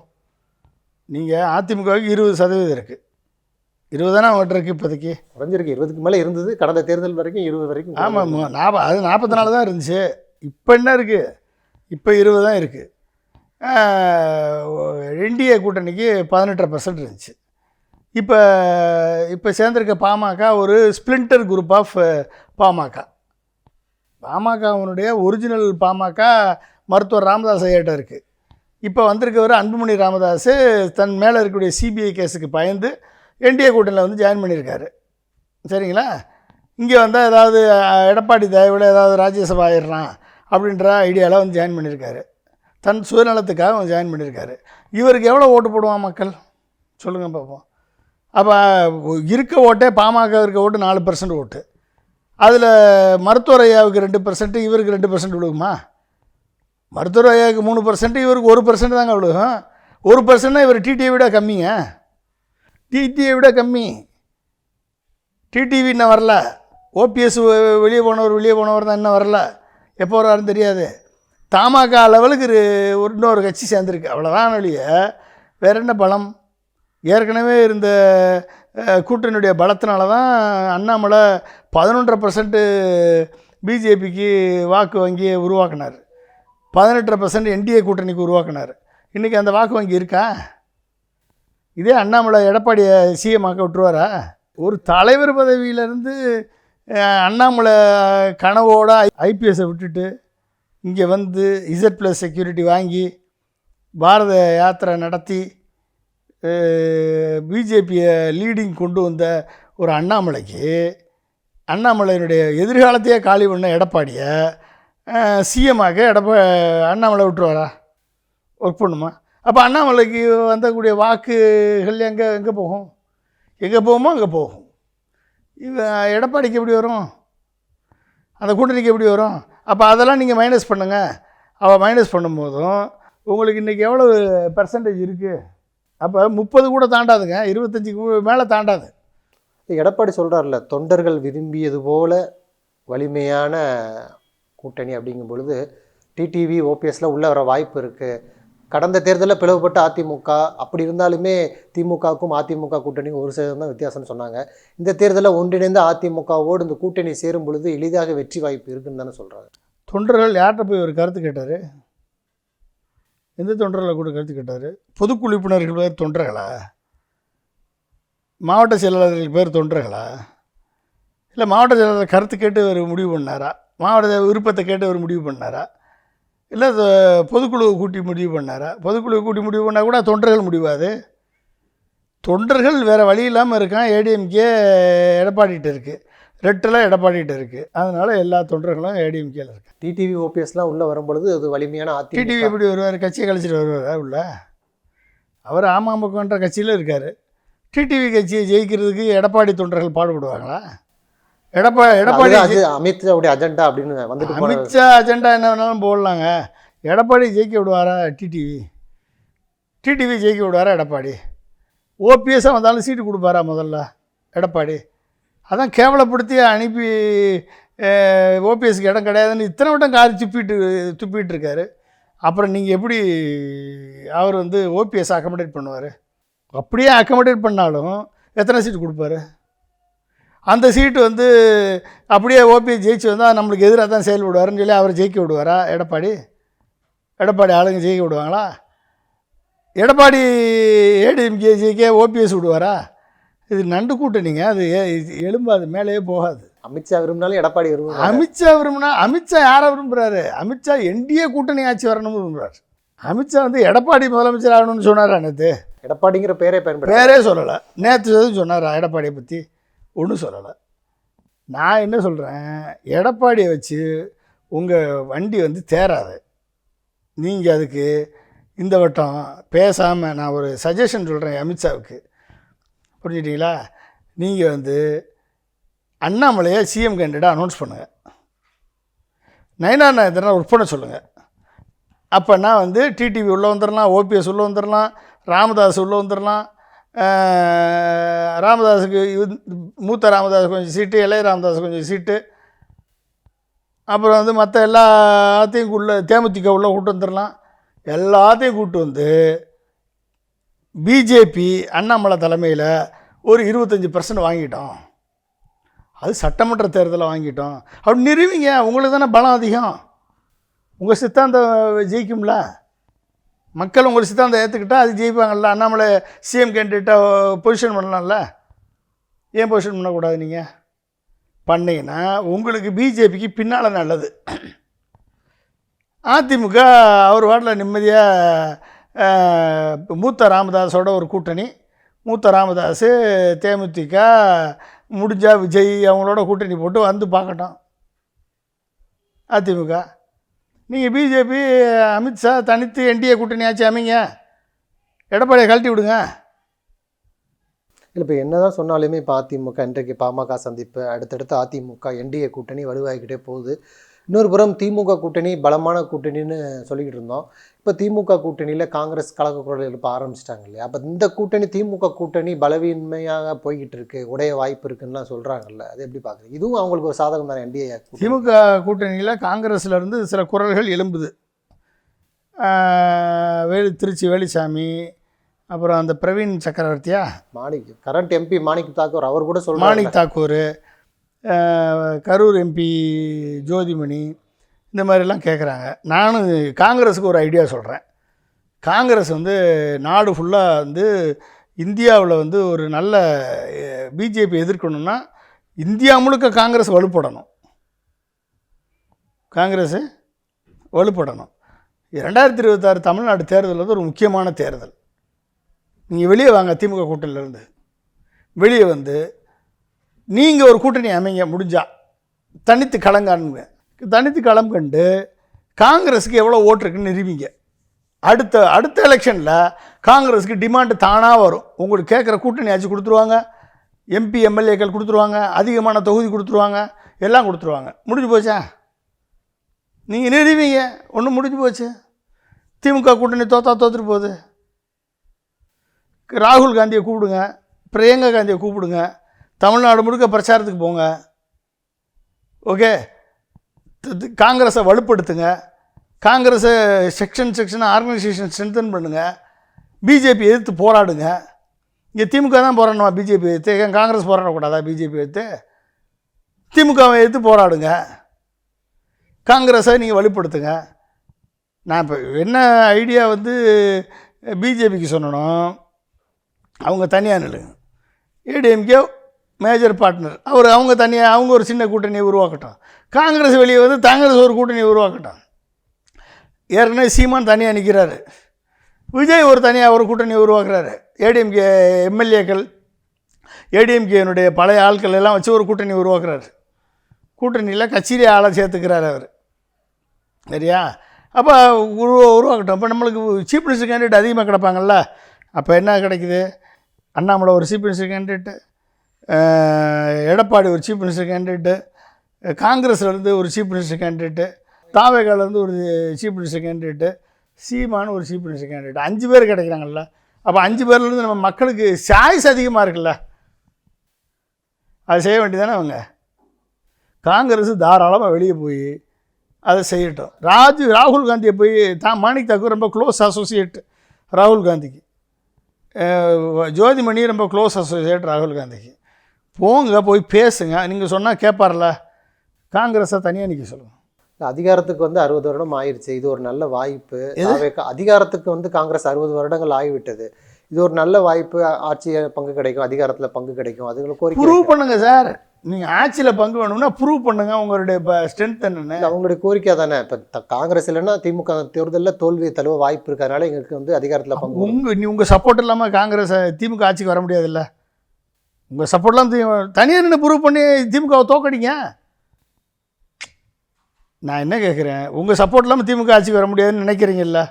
Speaker 1: நீங்கள் அதிமுகவுக்கு இருபது சதவீதம் இருக்குது இருபது தானே அவங்ககிட்ட இருக்குது இப்போதைக்கு?
Speaker 2: குறைஞ்சிருக்கு. இருபதுக்கு மேலே இருந்தது. கடந்த தேர்தல் வரைக்கும் இருபது வரைக்கும்
Speaker 1: ஆமாம் நாற்பது அது நாற்பத்தி நாலு தான் இருந்துச்சு. இப்போ என்ன இருக்குது இப்போ இருபது தான் இருக்குது என்டிஏ கூட்டணிக்கு பதினெட்டரை பர்சன்ட் இருந்துச்சு. இப்போ இப்போ சேர்ந்திருக்க பாமக ஒரு ஸ்பிளிண்டர் குரூப் ஆஃப் பாமக. பாமகவனுடைய ஒரிஜினல் பாமக மருத்துவர் ராமதாஸ் ஐயாட்ட இருக்குது இப்போ வந்திருக்கவர் அன்புமணி ராமதாஸ் தன் மேலே இருக்கக்கூடிய சிபிஐ கேஸுக்கு பயந்து என்டிஏ கூட்டணியில் வந்து ஜாயின் பண்ணியிருக்காரு. சரிங்களா? இங்கே வந்தால் ஏதாவது எடப்பாடி தயவில் ஏதாவது ராஜ்யசபா ஆயிடுறான். அப்படின்ற ஐடியாவில் வந்து ஜாயின் பண்ணியிருக்காரு தன் சுயநலத்துக்காக அவன் ஜாயின் பண்ணியிருக்காரு இவருக்கு எவ்வளோ ஓட்டு போடுவான் மக்கள்? சொல்லுங்கள் பார்ப்போம் அப்போ இருக்க ஓட்டே பாமக இருக்க ஓட்டு நாலு பர்சன்ட் ஓட்டு. அதில் மருத்துவர் ஐயாவுக்கு ரெண்டு பர்சன்ட்டு இவருக்கு ரெண்டு பர்சன்ட் விழுகுமா? மருத்துவர் ஐயாவுக்கு மூணு பர்சன்ட் இவருக்கு ஒரு பர்சன்ட் தாங்க விழுகும். ஒரு பர்சன்ட்னா இவர் டிடியை விட கம்மிங்க. டிடியை விட கம்மி. டிடிவி இன்னும் வரல. ஓபிஎஸ் வெளியே போனவர் வெளியே போனவர் தான் இன்னும் வரல. எப்போ வர்றாருன்னு தெரியாது. தமாக லெவலுக்கு ஒரு- இன்னொரு கட்சி சேர்ந்துருக்கு. அவ்வளோதான் ஒழிய வேற என்ன பலம்? ஏற்கனவே இருந்த கூட்டணியுடைய பலத்தினால தான் அண்ணாமலை பதினொன்றரை பர்சன்ட்டு பிஜேபிக்கு வாக்கு வங்கியை உருவாக்குனார். பதினெட்டரை பர்சன்ட் என்டிஏ கூட்டணிக்கு உருவாக்குனார். இன்றைக்கி அந்த வாக்கு வங்கி இருக்கா? இதே அண்ணாமலை எடப்பாடியை சிஎம் ஆக்க விட்டுருவாரா? ஒரு தலைவர் பதவியிலேருந்து அண்ணாமலை கனவோட ஐபிஎஸ்ஸை விட்டுட்டு இங்கே வந்து இசட் ப்ளஸ் செக்யூரிட்டி வாங்கி பாரத யாத்திரை நடத்தி பிஜேபியை லீடிங் கொண்டு வந்த ஒரு அண்ணாமலைக்கு அண்ணாமலையினுடைய எதிர்காலத்தையே காலி பண்ண எடப்பாடியை சிஎம்மாக எடப்பா அண்ணாமலை விட்டுருவாரா? ஒர்க் பண்ணுமா? அப்போ அண்ணாமலைக்கு வந்தக்கூடிய வாக்குகள் எங்கே எங்கே போகும்? எங்கே போகுமோ அங்கே போகும். இவன் எடப்பாடிக்கு எப்படி வரும்? அந்த கூட்டணிக்கு எப்படி வரும்? அப்போ அதெல்லாம் நீங்கள் மைனஸ் பண்ணுங்கள் அவள் மைனஸ் பண்ணும்போதும் உங்களுக்கு இன்றைக்கி எவ்வளோ பர்சன்டேஜ் இருக்குது அப்போ முப்பது கூட தாண்டாதுங்க. இருபத்தஞ்சி மேலே தாண்டாது.
Speaker 2: எடப்பாடி சொல்கிறார்ல தொண்டர்கள் விரும்பியது போல வலிமையான கூட்டணி அப்படிங்கும் பொழுது டிடிவி ஓபிஎஸ்லாம் உள்ளே வர வாய்ப்பு இருக்குது கடந்த தேர்தலில் பிளவுபட்ட அதிமுக அப்படி இருந்தாலுமே திமுகவுக்கும் அதிமுக கூட்டணிக்கும் ஒரு சதவீதம் தான் வித்தியாசம்னு சொன்னாங்க. இந்த தேர்தலில் ஒன்றிணைந்த அதிமுகவோடு இந்த கூட்டணி சேரும் பொழுது எளிதாக வெற்றி வாய்ப்பு இருக்குன்னு தானே சொல்கிறாங்க
Speaker 1: தொண்டர்கள் யார்கிட்ட போய் ஒரு கருத்து கேட்டார்? எந்த தொண்டர்களை கூட கருத்து கேட்டார்? பொதுக்குழுப்பினர்கள் பேர் தொண்டர்களா? மாவட்ட செயலாளர்கள் பேர் தொண்டர்களா? இல்லை மாவட்ட செயலாளர் கருத்து கேட்டு ஒரு முடிவு பண்ணாரா? மாவட்ட விருப்பத்தை கேட்டு ஒரு முடிவு பண்ணாரா? இல்லை அது பொதுக்குழு கூட்டி முடிவு பண்ணாரா? பொதுக்குழு கூட்டி முடிவு பண்ணால் கூட தொண்டர்கள் முடிவாது. தொண்டர்கள் வேறு வழி இல்லாமல் இருக்கான். ஏடிஎம்கே எடப்பாடிகிட்ட இருக்குது ரெட்டெல்லாம் எடப்பாடிகிட்ட இருக்குது அதனால் எல்லா தொண்டர்களும் ஏடிஎம்கேல இருக்கு
Speaker 2: டிடிவி ஓபிஎஸ்லாம் உள்ளே வரும்பொழுது அது வலிமையான
Speaker 1: டிடிவி எப்படி வருவார் கட்சியை கழிச்சிட்டு வருவாரா உள்ள? அவர் அமமுகன்ற கட்சியில் இருக்கார். டிடிவி கட்சியை ஜெயிக்கிறதுக்கு எடப்பாடி தொண்டர்கள் பாடுபடுவாங்களா? எடப்பா எடப்பாடி
Speaker 2: அமித்ஷாவுடைய அஜெண்டா அப்படின்னு வந்துட்டு போன
Speaker 1: அமித்ஷா அஜெண்டா என்ன வேணாலும் போடலாங்க. எடப்பாடி ஜெயிக்க விடுவாரா டிடிவி டிடிவி ஜெயிக்க விடுவாரா எடப்பாடி? ஓபிஎஸ்ஸாக வந்தாலும் சீட்டு கொடுப்பாரா முதல்ல எடப்பாடி? அதான் கேவலப்படுத்தி அனுப்பி ஓபிஎஸ்க்கு இடம் கிடையாதுன்னு இத்தனை வட்டம் காரி துப்பிட்டு துப்பிட்டு இருக்காரு அப்புறம் நீங்கள் எப்படி அவர் வந்து ஓபிஎஸ் அக்கமடேட் பண்ணுவார்? அப்படியே அக்கமடேட் பண்ணாலும் எத்தனை சீட்டு கொடுப்பாரு? அந்த சீட்டு வந்து அப்படியே ஓபிஎஸ் ஜெயிச்சு வந்தால் நம்மளுக்கு எதிராக தான் செயல்படுவாருன்னு சொல்லி அவர் ஜெயிக்க விடுவாரா? எடப்பாடி? எடப்பாடி ஆளுங்க ஜெயிக்க விடுவாங்களா? எடப்பாடி ஏடிஎம்கே ஜெயிக்க ஓபிஎஸ் விடுவாரா? இது நண்டு கூட்டணிங்க. அது எலும்பாது மேலேயே போகாது.
Speaker 2: அமித்ஷா விரும்பினாலும் எடப்பாடி விரும்புகிறார்
Speaker 1: அமித்ஷா விரும்பினா அமித்ஷா யாரை விரும்புகிறாரு அமித்ஷா என்டிஏ கூட்டணி ஆட்சி வரணும்னு விரும்புகிறார் அமித்ஷா வந்து எடப்பாடி முதலமைச்சர் ஆகணும்னு சொன்னாரா நேற்று
Speaker 2: எடப்பாடிங்கிற பேரே பயன்படுத்த
Speaker 1: பேரே சொல்லலை. நேற்று எதுவும் சொன்னாரா எடப்பாடியை பற்றி ஒன்றும் சொல்லலை. நான் என்ன சொல்கிறேன் எடப்பாடியை வச்சு உங்கள் வண்டி வந்து தேராது நீங்கள் அதுக்கு இந்த வட்டம் பேசாமல் நான் ஒரு சஜஷன் சொல்கிறேன் அமித்ஷாவுக்கு. புரிஞ்சிட்டிங்களா? நீங்கள் வந்து அண்ணாமலையை சிஎம் கேண்டிடேட் அனௌன்ஸ் பண்ணுங்கள் நயனா நாயந்திரனை ஒர்க் பண்ண சொல்லுங்கள் அப்போனா வந்து டிடிவி உள்ளே வந்துடலாம் ஓபிஎஸ் உள்ளே வந்துடலாம் ராமதாஸ் உள்ளே வந்துடலாம் ராமதாஸுக்கு மூத்த ராமதாஸ் கொஞ்சம் சீட்டு இளைய ராமதாஸ் கொஞ்சம் சீட்டு. அப்புறம் வந்து மற்ற எல்லாத்தையும் உள்ள தேமுதிக உள்ளே கூட்டு வந்துடலாம் எல்லாத்தையும் கூப்பிட்டு வந்து பிஜேபி அண்ணாமலை தலைமையில் ஒரு இருபத்தஞ்சி பர்சன்ட் வாங்கிட்டோம். அது சட்டமன்ற தேர்தலை வாங்கிட்டோம். அப்படி நிறுவிங்க. உங்களுக்கு தானே பலம் அதிகம். உங்கள் சித்தாந்தம் ஜெயிக்கும்ல. மக்கள் உங்கள் சித்தாந்தம் ஏற்றுக்கிட்டால் அது ஜெயிப்பாங்கல்ல? அண்ணாமலை சிஎம் கேண்டிடேட்டாக பொசிஷன் பண்ணலாம்ல? ஏன் பொசிஷன் பண்ணக்கூடாது நீங்கள் பண்ணீங்கன்னா உங்களுக்கு பிஜேபிக்கு பின்னால் நல்லது. அதிமுக அவர் வாட்டில் நிம்மதியாக மூத்த ராமதாஸோட ஒரு கூட்டணி. மூத்த ராமதாஸ் தேமுதிக முடிஞ்சா விஜய் அவங்களோட கூட்டணி போட்டு வந்து பார்க்கட்டும். அதிமுக. நீங்கள் பிஜேபி அமித்ஷா தனித்து என்டிஏ கூட்டணியாச்சு அமைங்க. எடப்பாடியை கழட்டி விடுங்க.
Speaker 2: இல்லை இப்போ என்னதான் சொன்னாலுமே இப்போ அதிமுக இன்றைக்கு பாமக சந்திப்பு அடுத்தடுத்து அதிமுக என்டிஏ கூட்டணி வலுவாகிக்கிட்டே போகுது. இன்னொரு புறம் திமுக கூட்டணி பலமான கூட்டணின்னு சொல்லிக்கிட்டு இருந்தோம். இப்போ திமுக கூட்டணியில் காங்கிரஸ் கலக்க குரல் எழுப்ப ஆரம்பிச்சிட்டாங்க இல்லையா? அப்போ இந்த கூட்டணி திமுக கூட்டணி பலவீன்மையாக போய்கிட்டு இருக்கு உடைய வாய்ப்பு இருக்குன்னுலாம் சொல்கிறாங்கல்ல அது எப்படி பார்க்குறீங்க இதுவும் அவங்களுக்கு ஒரு சாதகம் தானே என்டிஏ
Speaker 1: திமுக கூட்டணியில் காங்கிரஸ்ல இருந்து சில குரல்கள் எழும்புது. வேலு திருச்சி வேலுசாமி அப்புறம் அந்த பிரவீன் சக்கரவர்த்தியா?
Speaker 2: மாணிக் கரண்ட் எம்பி மாணிக் தாக்கூர் அவர் கூட சொல்றாரு
Speaker 1: மாணிக் தாக்கூர் கரூர் எம்பி ஜோதிமணி இந்த மாதிரிலாம் கேட்குறாங்க நானும் காங்கிரஸுக்கு ஒரு ஐடியா சொல்கிறேன் காங்கிரஸ் வந்து நாடு ஃபுல்லாக வந்து இந்தியாவில் வந்து ஒரு நல்ல பிஜேபி எதிர்க்கணும்னா இந்தியா முழுக்க காங்கிரஸ் வலுப்படணும். காங்கிரஸ் வலுப்படணும். ரெண்டாயிரத்தி இருபத்தாறு தமிழ்நாடு தேர்தல் வந்து ஒரு முக்கியமான தேர்தல். நீங்கள் வெளியே வாங்க திமுக கூட்டணியிலேருந்து வெளியே வந்து நீங்கள் ஒரு கூட்டணி அமைங்க முடிஞ்சா. தனித்து களங்காணுங்க தனித்து களம் கண்டு காங்கிரஸுக்கு எவ்வளோ ஓட்டு இருக்குன்னு நிறுவிங்க அடுத்த அடுத்த எலெக்ஷனில் காங்கிரஸுக்கு டிமாண்டு தானாக வரும். உங்களுக்கு கேட்குற கூட்டணி ஆச்சு கொடுத்துருவாங்க. எம்பி எம்எல்ஏக்கள் கொடுத்துருவாங்க. அதிகமான தொகுதி கொடுத்துருவாங்க. எல்லாம் கொடுத்துருவாங்க. முடிஞ்சு போச்சா? நீங்கள் நிறுவீங்க ஒன்றும் முடிஞ்சு போச்சு. திமுக கூட்டணி தோத்தா தோத்துட்டு போகுது. ராகுல் காந்தியை கூப்பிடுங்க. பிரியங்கா காந்தியை கூப்பிடுங்க. தமிழ்நாடு முழுக்க பிரச்சாரத்துக்கு போங்க. ஓகே? காங்கிரஸை வலுப்படுத்துங்க. காங்கிரஸை செக்ஷன் செக்ஷன் ஆர்கனைசேஷன் ஸ்ட்ரென்தன் பண்ணுங்கள் பிஜேபி எதிர்த்து போராடுங்க. இங்கே திமுக தான் போராடணுமா பிஜேபி எதிர்த்து? ஏன் காங்கிரஸ் போராடக்கூடாதா பிஜேபி எதிர்த்து? திமுகவை எதிர்த்து போராடுங்க. காங்கிரஸை நீங்கள் வலுப்படுத்துங்க. நான் இப்போ என்ன ஐடியா வந்து பிஜேபிக்கு சொல்லணும் அவங்க தனியாக நில்லுங்க. ADMK major partner. அவர் அவங்க தனியாக அவங்க ஒரு சின்ன கூட்டணியை உருவாக்கட்டும். காங்கிரஸ் வெளியே வந்து காங்கிரஸ் ஒரு கூட்டணியை உருவாக்கட்டும். ஏற்கனவே சீமான் தனியாக நிற்கிறாரு விஜய் ஒரு தனியாக ஒரு கூட்டணியை உருவாக்குறாரு. ஏடிஎம்கே எம்எல்ஏக்கள் ஏடிஎம்கேனுடைய பழைய ஆட்கள் எல்லாம் வச்சு ஒரு கூட்டணி உருவாக்குறாரு. கூட்டணியில் கச்சேரி ஆளை சேர்த்துக்கிறாரு அவர். சரியா? அப்போ உருவா உருவாக்கட்டும். அப்போ நம்மளுக்கு சீஃப் மினிஸ்டர் கேண்டிடேட் அதிகமாக கிடப்பாங்கள்ல அப்போ என்ன கிடைக்குது? அண்ணாமலை ஒரு சீஃப் மினிஸ்டர் கேண்டிடேட்டு எடப்பாடி ஒரு சீஃப் மினிஸ்டர் கேண்டிடேட்டு காங்கிரஸ்லேருந்து ஒரு சீஃப் மினிஸ்டர் கேண்டிடேட்டு தாவேகாலேருந்து ஒரு சீஃப் மினிஸ்டர் கேண்டிடேட்டு சீமான ஒரு சீஃப் மினிஸ்டர் கேண்டிடேட் அஞ்சு பேர் கிடைக்கிறாங்கல்ல. அப்போ அஞ்சு பேர்லேருந்து நம்ம மக்களுக்கு சாய்ஸ் அதிகமாக இருக்குல்ல. அது செய்ய வேண்டியதானே அவங்க. காங்கிரஸ் தாராளமாக வெளியே போய் அதை செய்யட்டும். ராஜ் ராகுல் காந்தியை போய் தான் மாணிக் தாக்கூர் ரொம்ப க்ளோஸ் அசோசியேட் ராகுல் காந்திக்கு. ஜோதிமணி ரொம்ப க்ளோஸ் அசோசியேட் ராகுல் காந்திக்கு. போங்க போய் பேசுங்க. நீங்கள் சொன்னால் கேட்பார்ல காங்கிரஸை தனியாக நிற்க சொல்லுங்கள்
Speaker 2: அதிகாரத்துக்கு வந்து அறுபது வருடம் ஆயிடுச்சு இது ஒரு நல்ல வாய்ப்பு. அதிகாரத்துக்கு வந்து காங்கிரஸ் அறுபது வருடங்கள் ஆகிவிட்டது. இது ஒரு நல்ல வாய்ப்பு. ஆட்சியை பங்கு கிடைக்கும் அதிகாரத்துல பங்கு கிடைக்கும். அதுகளை கோரிக்கை
Speaker 1: ப்ரூவ் பண்ணுங்க சார். நீங்கள் ஆட்சியில் பங்கு வேணும்னா ப்ரூவ் பண்ணுங்க. உங்களுடைய ஸ்ட்ரென்த் என்னென்னு.
Speaker 2: அவங்களுடைய கோரிக்கை தானே இப்போ காங்கிரஸ் இல்லைன்னா திமுக தேர்தலில் தோல்வி தழுவ வாய்ப்பு இருக்கிறதுனால எங்களுக்கு வந்து அதிகாரத்துல பங்கு.
Speaker 1: உங்கள் நீ உங்கள் சப்போர்ட் இல்லாமல் காங்கிரஸ் திமுக ஆட்சிக்கு வர முடியாதுல்ல. உங்கள் சப்போர்ட்லாம் தனியாக நின்று ப்ரூவ் பண்ணி திமுகவை தோக்கடிங்க. நான் என்ன கேட்குறேன் உங்கள் சப்போர்ட் இல்லாமல் திமுக ஆட்சிக்கு வர முடியாதுன்னு நினைக்கிறீங்கல்ல?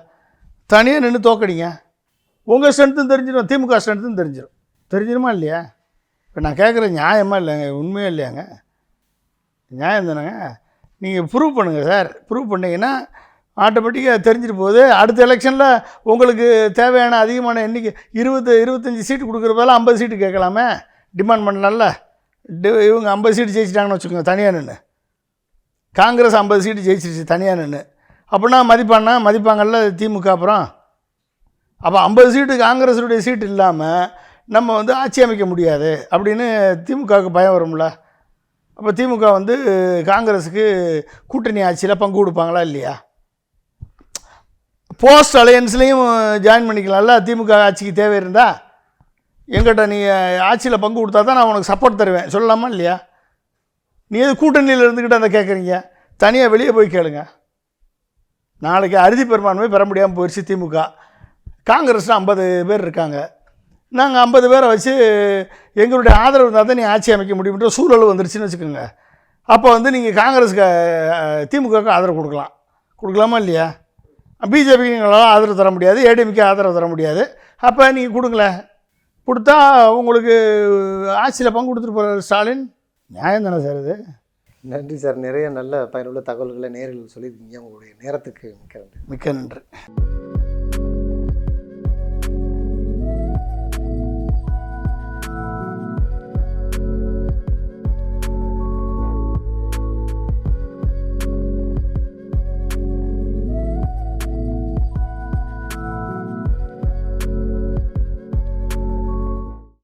Speaker 1: தனியாக நின்று தோக்கடிங்க. உங்கள் ஸ்ட்ரென்த்தும் தெரிஞ்சிடும் திமுக ஸ்ட்ரென்த்தும் தெரிஞ்சிடும் தெரிஞ்சிடுமா இல்லையா? இப்போ நான் கேட்குற நியாயமா இல்லைங்க உண்மையே இல்லையாங்க? நியாயம் தானேங்க? நீங்கள் ப்ரூவ் பண்ணுங்கள் சார் ப்ரூவ் பண்ணிங்கன்னா ஆட்டோமேட்டிக்காக தெரிஞ்சிட்டு போகுது. அடுத்த எலெக்ஷனில் உங்களுக்கு தேவையான அதிகமான எண்ணிக்கை இருபது இருபத்தஞ்சி சீட்டு கொடுக்குற பதிலா ஐம்பது சீட்டு கேட்கலாமே? டிமாண்ட் பண்ணலாம்ல? டி- இவங்க ஐம்பது சீட்டு ஜெயிச்சிட்டாங்கன்னு வச்சுக்கோங்க தனியாக நின்று காங்கிரஸ் ஐம்பது சீட்டு ஜெயிச்சிருச்சு தனியாக நின்று அப்படின்னா மதிப்பானா? மதிப்பாங்கல்ல திமுக அப்புறம். அப்போ ஐம்பது சீட்டு காங்கிரஸுடைய சீட்டு இல்லாமல் நம்ம வந்து ஆட்சி அமைக்க முடியாது அப்படின்னு திமுகவுக்கு பயம் வரும்ல? அப்போ திமுக வந்து காங்கிரஸுக்கு கூட்டணி ஆட்சியில் பங்கு கொடுப்பாங்களா இல்லையா? போஸ்ட் அலையன்ஸ்லேயும் ஜாயின் பண்ணிக்கலாம்ல திமுக ஆட்சிக்கு தேவை இருந்தால் எங்கிட்ட நீ ஆட்சியில் பங்கு கொடுத்தா தான் நான் உனக்கு சப்போர்ட் தருவேன். சொல்லலாமா இல்லையா? நீ எது கூட்டணியில் இருந்துக்கிட்டு அதை கேட்குறீங்க தனியாக வெளியே போய் கேளுங்க. நாளைக்கு அறுதி பெரும்பான்மை பெற முடியாமல் போயிடுச்சு திமுக. காங்கிரஸில் ஐம்பது பேர் இருக்காங்க. நாங்கள் ஐம்பது பேரை வச்சு எங்களுடைய ஆதரவு இருந்தால் தான் நீ ஆட்சி அமைக்க முடியும்ன்ற சூழல் வந்துருச்சுன்னு வச்சுக்கோங்க. அப்போ வந்து நீங்கள் காங்கிரஸுக்கு திமுகவுக்கு ஆதரவு கொடுக்கலாம். கொடுக்கலாமா இல்லையா? பிஜேபிக்கு நீங்களால் ஆதரவு தர முடியாது ஏடிஎம்கே ஆதரவு தர முடியாது. அப்போ நீங்கள் கொடுங்களேன். கொடுத்தா உங்களுக்கு ஆட்சியில் பங்கு கொடுத்துட்டு போகிற ஸ்டாலின். நியாயம் தானே சார் இது?
Speaker 2: நன்றி சார். நிறைய நல்ல பயனுள்ள தகவல்களை நேரில் சொல்லியிருக்கீங்க. உங்களுடைய நேரத்துக்கு மிக்க நன்றி.
Speaker 1: மிக்க நன்றி.